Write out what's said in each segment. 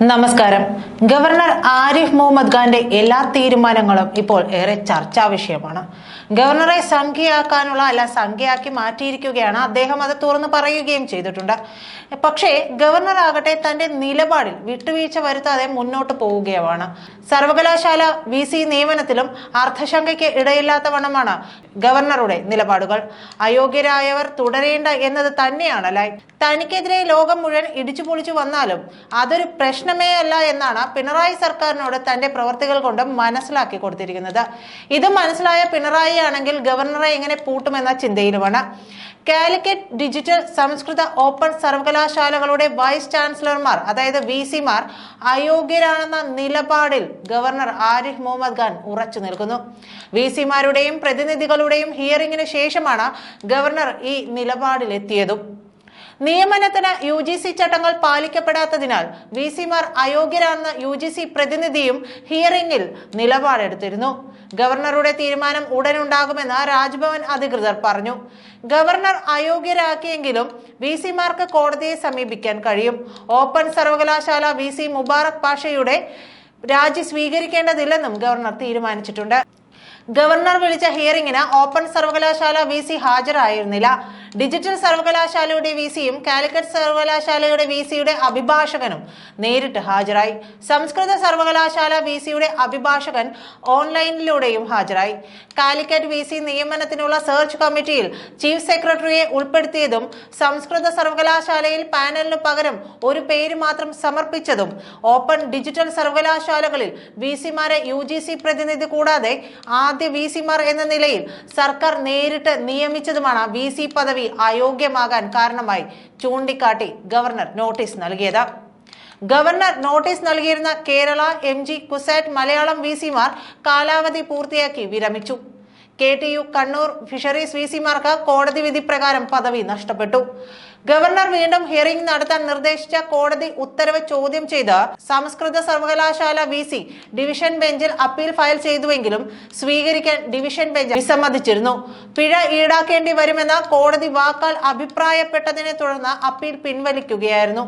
നമസ്കാരം. ഗവർണർ ആരിഫ് മുഹമ്മദ് ഖാന്റെ എല്ലാ തീരുമാനങ്ങളും ഇപ്പോൾ ഏറെ ചർച്ചാ വിഷയമാണ്. ഗവർണറെ സംഖ്യയാക്കാനുള്ള അല്ല സംഖ്യയാക്കി മാറ്റിയിരിക്കുകയാണ്. അദ്ദേഹം അത് തുറന്നു പറയുകയും ചെയ്തിട്ടുണ്ട്. പക്ഷേ ഗവർണർ ആകട്ടെ തന്റെ നിലപാടിൽ വിട്ടുവീഴ്ച വരുത്താതെ മുന്നോട്ട് പോവുകയുമാണ് സർവകലാശാല വി സി നിയമനത്തിലും അർത്ഥശങ്കയ്ക്ക് ഇടയില്ലാത്ത വണ്ണമാണ് ഗവർണറുടെ നിലപാടുകൾ. അയോഗ്യരായവർ തുടരേണ്ട എന്നത് തന്നെയാണ് ലൈ തനിക്കെതിരെ ലോകം മുഴുവൻ ഇടിച്ചു പൊളിച്ചു വന്നാലും അതൊരു പ്രശ്നമേ അല്ല എന്നാണ് പിണറായി സർക്കാരിനോട് തന്റെ പ്രവർത്തികൾ കൊണ്ട് മനസ്സിലാക്കി കൊടുത്തിരിക്കുന്നത്. ഇത് മനസ്സിലായ പിണറായി ആണെങ്കിൽ ഗവർണറെ എങ്ങനെ പൂട്ടുമെന്ന ചിന്തയിലുമാണ്. കാലിക്കറ്റ് ഡിജിറ്റൽ സംസ്കൃത ഓപ്പൺ സർവകലാശാലകളുടെ വൈസ് ചാൻസലർമാർ അതായത് വി സിമാർ അയോഗ്യരാണെന്ന നിലപാടിൽ ഗവർണർ ആരിഫ് മുഹമ്മദ് ഖാൻ ഉറച്ചു നിൽക്കുന്നു. വി സിമാരുടെയും പ്രതിനിധികളുടെയും ഹിയറിംഗിന് ശേഷമാണ് ഗവർണർ ഈ നിലപാടിലെത്തിയതും. നിയമനത്തിന് യു ജി സി ചട്ടങ്ങൾ പാലിക്കപ്പെടാത്തതിനാൽ വി സിമാർ അയോഗ്യരാണെന്ന് യു ജി സി പ്രതിനിധിയും ഹിയറിംഗിൽ നിലപാടെടുത്തിരുന്നു. ഗവർണറുടെ തീരുമാനം ഉടനുണ്ടാകുമെന്ന് രാജ്ഭവൻ അധികൃതർ പറഞ്ഞു. ഗവർണർ അയോഗ്യരാക്കിയെങ്കിലും വി സിമാർക്ക് കോടതിയെ സമീപിക്കാൻ കഴിയും. ഓപ്പൺ സർവകലാശാല വി സി മുബാറക് പാഷയുടെ രാജി സ്വീകരിക്കേണ്ടതില്ലെന്നും ഗവർണർ തീരുമാനിച്ചിട്ടുണ്ട്. ഗവർണർ വിളിച്ച ഹിയറിംഗിന് ഓപ്പൺ സർവകലാശാല വി സി ഹാജരായിരുന്നില്ല. ഡിജിറ്റൽ സർവകലാശാലയുടെ വി സിയും കാലിക്കറ്റ് സർവകലാശാലയുടെ വി സിയുടെ അഭിഭാഷകനും നേരിട്ട് ഹാജരായി. സംസ്കൃത സർവകലാശാല വി സിയുടെ അഭിഭാഷകൻ ഓൺലൈനിലൂടെയും ഹാജരായി. കാലിക്കറ്റ് വി സി നിയമനത്തിനുള്ള സെർച്ച് കമ്മിറ്റിയിൽ ചീഫ് സെക്രട്ടറിയെ ഉൾപ്പെടുത്തിയതും സംസ്കൃത സർവകലാശാലയിൽ പാനലിന് പകരം ഒരു പേര് മാത്രം സമർപ്പിച്ചതും ഓപ്പൺ ഡിജിറ്റൽ സർവകലാശാലകളിൽ വി സിമാരെ യു ജി സി പ്രതിനിധി കൂടാതെ ആദ്യ വി സിമാർ എന്ന നിലയിൽ സർക്കാർ നേരിട്ട് നിയമിച്ചതുമാണ് വി സി പദവി അയോഗ്യമാകാൻ കാരണമായി ചൂണ്ടിക്കാട്ടി ഗവർണർ നോട്ടീസ് നൽകിയത്. ഗവർണർ നോട്ടീസ് നൽകിയിരുന്ന Kerala M G CUSAT Malayalam V സിമാർ കാലാവധി പൂർത്തിയാക്കി വിരമിച്ചു. K T U Kannur fisheries V സിമാർക്ക് കോടതി വിധി പ്രകാരം പദവി നഷ്ടപ്പെട്ടു. ഗവർണർ വീണ്ടും ഹിയറിംഗ് നടത്താൻ നിർദ്ദേശിച്ച കോടതി ഉത്തരവ് ചോദ്യം ചെയ്ത് സംസ്കൃത സർവകലാശാല വി സി ഡിവിഷൻ ബെഞ്ചിൽ അപ്പീൽ ഫയൽ ചെയ്തുവെങ്കിലും സ്വീകരിക്കാൻ ഡിവിഷൻ ബെഞ്ച് വിസമ്മതിച്ചിരുന്നു. പിഴ ഈടാക്കേണ്ടി വരുമെന്ന കോടതി വാക്കാൽ അഭിപ്രായപ്പെട്ടതിനെ തുടർന്ന് അപ്പീൽ പിൻവലിക്കുകയായിരുന്നു.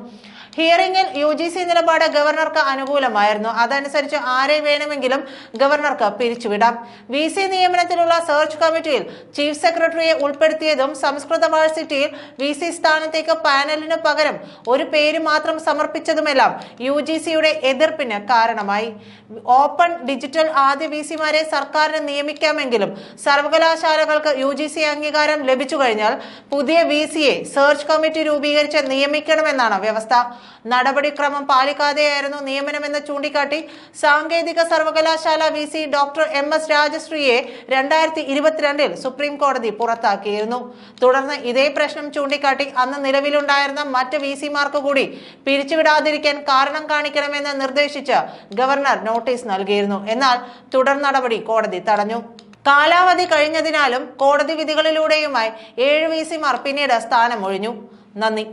ഹിയറിംഗിൽ യു ജി സി നിലപാട് ഗവർണർക്ക് അനുകൂലമായിരുന്നു. അതനുസരിച്ച് ആരെ വേണമെങ്കിലും ഗവർണർക്ക് പിരിച്ചുവിടാം. വി സി നിയമനത്തിലുള്ള സെർച്ച് കമ്മിറ്റിയിൽ ചീഫ് സെക്രട്ടറിയെ ഉൾപ്പെടുത്തിയതും സംസ്കൃത യൂണിവേഴ്സിറ്റിയിൽ വി സി സ്ഥാനത്തേക്ക് പാനലിന് പകരം ഒരു പേര് മാത്രം സമർപ്പിച്ചതുമെല്ലാം യു ജി സിയുടെ എതിർപ്പിന് കാരണമായി. ഓപ്പൺ ഡിജിറ്റൽ ആദ്യ വി സിമാരെ സർക്കാരിന് നിയമിക്കാമെങ്കിലും സർവകലാശാലകൾക്ക് യു ജി സി അംഗീകാരം ലഭിച്ചു കഴിഞ്ഞാൽ പുതിയ വി സിയെ സെർച്ച് കമ്മിറ്റി രൂപീകരിച്ച് നിയമിക്കണമെന്നാണ് വ്യവസ്ഥ. നടപടിക്രമം പാലിക്കാതെയായിരുന്നു നിയമനമെന്ന് ചൂണ്ടിക്കാട്ടി സാങ്കേതിക സർവകലാശാല V C doctor M S രാജശ്രീയെ രണ്ടായിരത്തി ഇരുപത്തിരണ്ടിൽ സുപ്രീം കോടതി പുറത്താക്കിയിരുന്നു. തുടർന്ന് ഇതേ പ്രശ്നം ചൂണ്ടിക്കാട്ടി അന്ന് നിലവിലുണ്ടായിരുന്ന മറ്റ് വി സിമാർക്ക് കൂടി പിരിച്ചുവിടാതിരിക്കാൻ കാരണം കാണിക്കണമെന്ന് നിർദ്ദേശിച്ച് ഗവർണർ നോട്ടീസ് നൽകിയിരുന്നു. എന്നാൽ തുടർ നടപടി കോടതി തടഞ്ഞു. കാലാവധി കഴിഞ്ഞതിനാലും കോടതി വിധികളിലൂടെയുമായി ഏഴ് വി സിമാർ പിന്നീട് സ്ഥാനമൊഴിഞ്ഞു. നന്ദി.